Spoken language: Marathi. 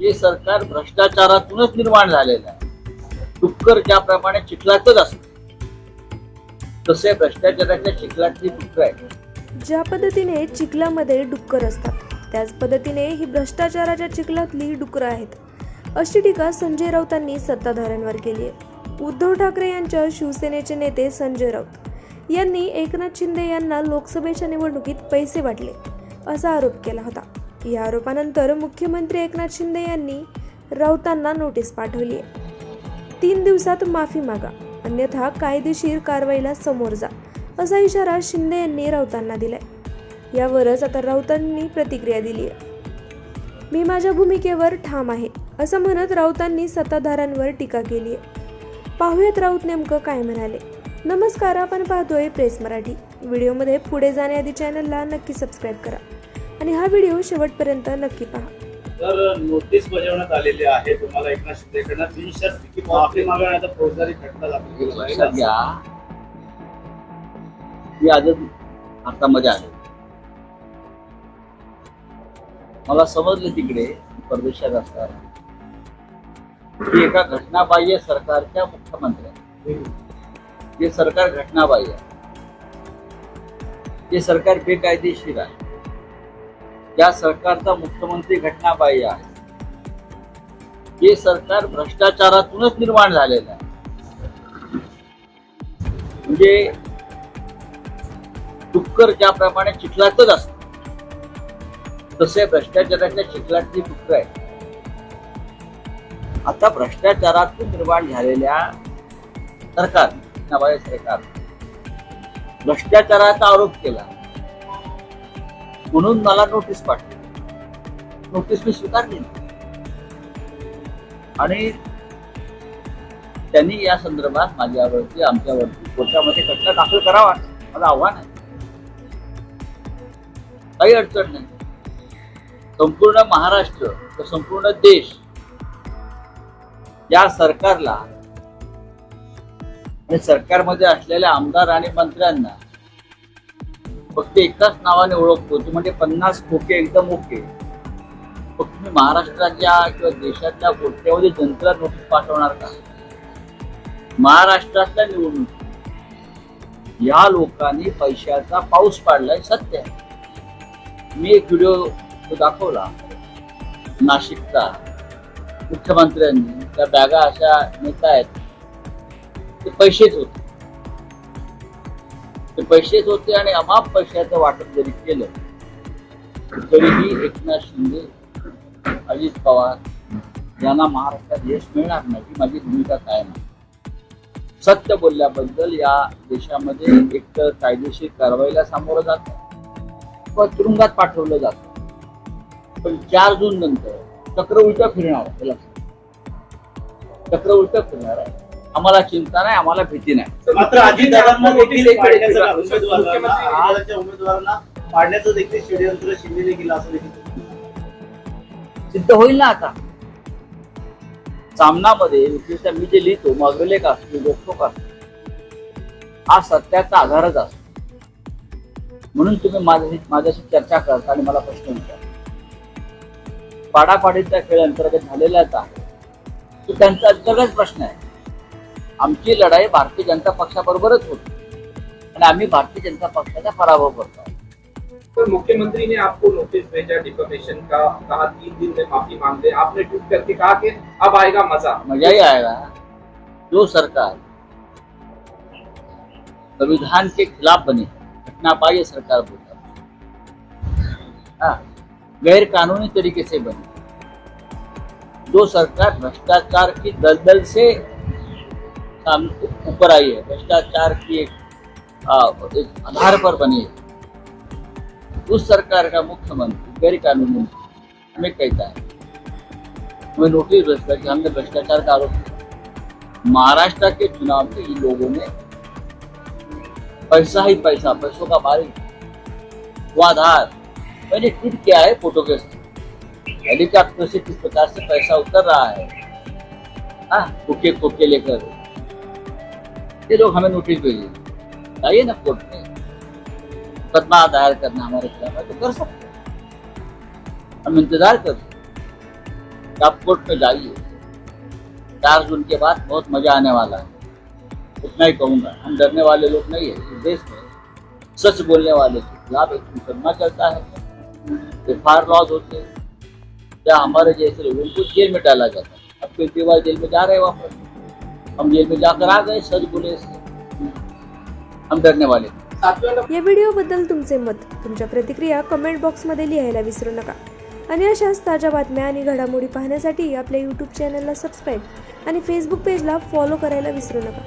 हे सरकार भ्रष्टाचारातूनच निर्माण झालेलं आहे. डुक्कर ज्याप्रमाणे चिखलातच असत. तसे भ्रष्टाचाराच्या चिखलातली डुक्कर आहे ज्या पद्धतीने चिखलामध्ये डुक्कर असतात त्याच पद्धतीने ही भ्रष्टाचाराच्या चिखलातली डुकरं आहेत. अशी टीका संजय राऊतांनी सत्ताधाऱ्यांवर केली आहे. उद्धव ठाकरे यांच्या शिवसेनेचे नेते संजय राऊत यांनी एकनाथ शिंदे यांना लोकसभेच्या निवडणुकीत पैसे वाटले असा आरोप केला होता. या आरोपानंतर मुख्यमंत्री एकनाथ शिंदे यांनी राऊतांना नोटीस पाठवली आहे. तीन दिवसात माफी मागा अन्यथा कायदेशीर कारवाईला समोर जा असा इशारा शिंदे यांनी राऊतांना दिलाय. यावरच आता राऊतांनी प्रतिक्रिया दिली आहे. मी माझ्या भूमिकेवर ठाम आहे असं म्हणत राऊतांनी सत्ताधाऱ्यांवर टीका केली आहे. पाहूयात राऊत नेमकं काय म्हणाले. नमस्कार आपण पाहतोय प्रेस मराठी. व्हिडिओमध्ये पुढे जाण्याआधी चॅनलला नक्की सबस्क्राईब करा. आणि हा व्हिडिओ शेवटपर्यंत नक्की पहा. तर नोटीस बजावण्यात आलेली आहे. तुम्हाला एकनाथ शिंदेकडनं बिनशर्त माफी मागण्याचा फौजदारी खटला लक्षात दाखल घ्या. मी आजच हातामध्ये आले. मला समजलं तिकडे परदेशात असताना की एका घटनाबाह्य सरकारच्या मुख्यमंत्र्या हे सरकार घटनाबाह्य आहे हे सरकार बेकायदेशीर आहे या सरकारचा मुख्यमंत्री घटनाबाह्य आहे. हे सरकार भ्रष्टाचारातूनच निर्माण झालेलं आहे. म्हणजे डुक्कर ज्याप्रमाणे चिखलातच असत तसे भ्रष्टाचाराच्या चिखलातली डुक्कर आहे आता भ्रष्टाचारातून निर्माण झालेल्या सरकार सरकार भ्रष्टाचाराचा आरोप केला. म्हणून मला नोटीस पाठवली. नोटीस मी स्वीकारली. आणि त्यांनी या संदर्भात माझ्यावरती आमच्यावरती कोर्टामध्ये खटला दाखल करावा माझं आव्हान आहे. काही अडचण नाही. संपूर्ण महाराष्ट्र तर संपूर्ण देश या सरकारला आणि सरकारमध्ये असलेल्या आमदार आणि मंत्र्यांना फक्त एकाच नावाने ओळखतो ते म्हणजे पन्नास खोके एकदम ओके. फक्त तुम्ही महाराष्ट्राच्या किंवा देशातल्या कोट्यावधी जनतेला नोटीस पाठवणार का? महाराष्ट्रातल्या निवडणूक या लोकांनी पैशाचा पाऊस पाडलाय सत्य. आहे मी एक व्हिडिओ दाखवला नाशिकचा. मुख्यमंत्र्यांनी त्या बॅगा अशा नेता आहेत ते पैसेच होते. ते पैसेच होते आणि अमाप पैशाचं वाटप जरी केलं तरीही एकनाथ शिंदे अजित पवार यांना महाराष्ट्रात यश मिळणार नाही ही माझी भूमिका कायम आहे. सत्य बोलल्याबद्दल या देशामध्ये एकतर कायदेशीर कारवाईला सामोरं जात किंवा तुरुंगात पाठवलं जात. पण चार जून नंतर चक्र उलट फिरणार आहे लक्षात चक्र उलट फिरणार आहे. आम्हाला चिंता नाही आम्हाला भीती नाही. मात्र अजितदादांना देखील एक- पाडण्याचं उमेदवारांना देखील षडयंत्र शिंदेने केलं असं देखील सिद्ध होईल ना आता. सामनामध्ये विशेषतः मी जे लिहितो मगलेख असतो रोखोक असतो हा सत्याचा आधारच असतो. म्हणून तुम्ही माझ्याशी माझ्याशी चर्चा करता आणि मला प्रश्न विचारता पाडापाडीचा खेळ अंतर्गत झालेलाच आहे. तो त्यांचा अंतर्गत प्रश्न आहे. आमची लढाई भारतीय जनता पक्षाबरोबरच होती. आणि आम्ही भारतीय जनता पक्षाचा पराभव करतो. सर मुख्यमंत्री ने आपको नोटिस भेजा डिफेमेशन का कहा तीन दिन में माफी मांग ले आपने ट्वीट करके कहा कि अब आएगा मजा. मजा ही आएगा. जो सरकार संविधान के खिलाफ बने घटना पाई सरकार बोलता हाँ, गैर कानूनी तरीके से बने। जो सरकार भ्रष्टाचार की दलदल से ऊपर आई है। भ्रष्टाचार की एक, आ, एक आधार पर बनी है। उस सरकार का मुख्यमंत्री गैर कानूनी हमें कहता है। हमें नोटिस भेजता है कि हमने भ्रष्टाचार का आरोप महाराष्ट्र के चुनाव में इन लोगों ने पैसा ही पैसा पैसों का बारिश वो आधार मैंने ट्वीट किया है फ़ोटो के हेलीकॉप्टर से किस प्रकार से पैसा उतर रहा है? हाँ कोके कोके लेकर। ये लोग हमें नोटिस भेजिए आइए ना कोर्ट में। मुकदमा दायर करना हमारे खिलाफ है तो कर सकते हम इंतज़ार कर सकते हैं। आप कोर्ट में जाइए। चार जून के बाद बहुत मज़ा आने वाला है। इतना ही कहूँगा, हम डरने वाले लोग नहीं है, इस देश में सच बोलने वाले के खिलाफ एक मुकदमा चलता है। एफ़ आर लॉज होते हैं। क्या हमारे जैसे लोगों को जेल में डाला जाता है। अब केजरीवाल जेल में जा रहे हैं वापस। हम जेल में जाकर आ गए सच बोले हम डरने वाले या व्हिडिओबद्दल तुमचे मत तुमच्या प्रतिक्रिया कमेंट बॉक्समध्ये लिहायला विसरू नका. आणि अशाच ताज्या बातम्या आणि घडामोडी पाहण्यासाठी आपल्या यूट्यूब चॅनलला सबस्क्राईब आणि फेसबुक पेजला फॉलो करायला विसरू नका.